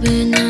been on.